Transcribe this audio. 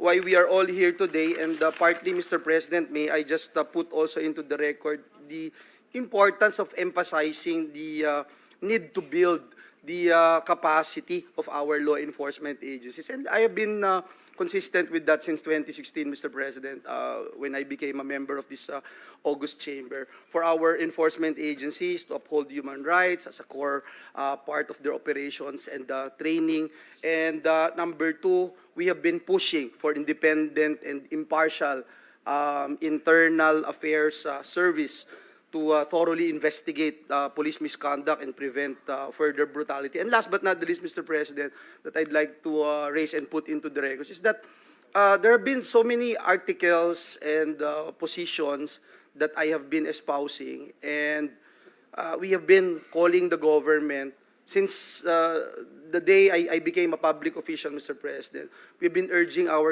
why we are all here today. And uh, partly, Mr. President, may I just uh, put also into the record the importance of emphasizing the uh, need to build the uh, capacity of our law enforcement agencies. And I have been uh, consistent with that since 2016, Mr. President, uh, when I became a member of this uh, August Chamber, for our enforcement agencies to uphold human rights as a core uh, part of their operations and uh, training. And uh, number two, we have been pushing for independent and impartial um, internal affairs uh, service to uh, thoroughly investigate uh, police misconduct and prevent uh, further brutality. And last but not the least, Mr. President, that I'd like to uh, raise and put into the records is that uh, there have been so many articles and uh, positions that I have been espousing, and uh, we have been calling the government since uh, the day I, I became a public official, Mr. President. We've been urging our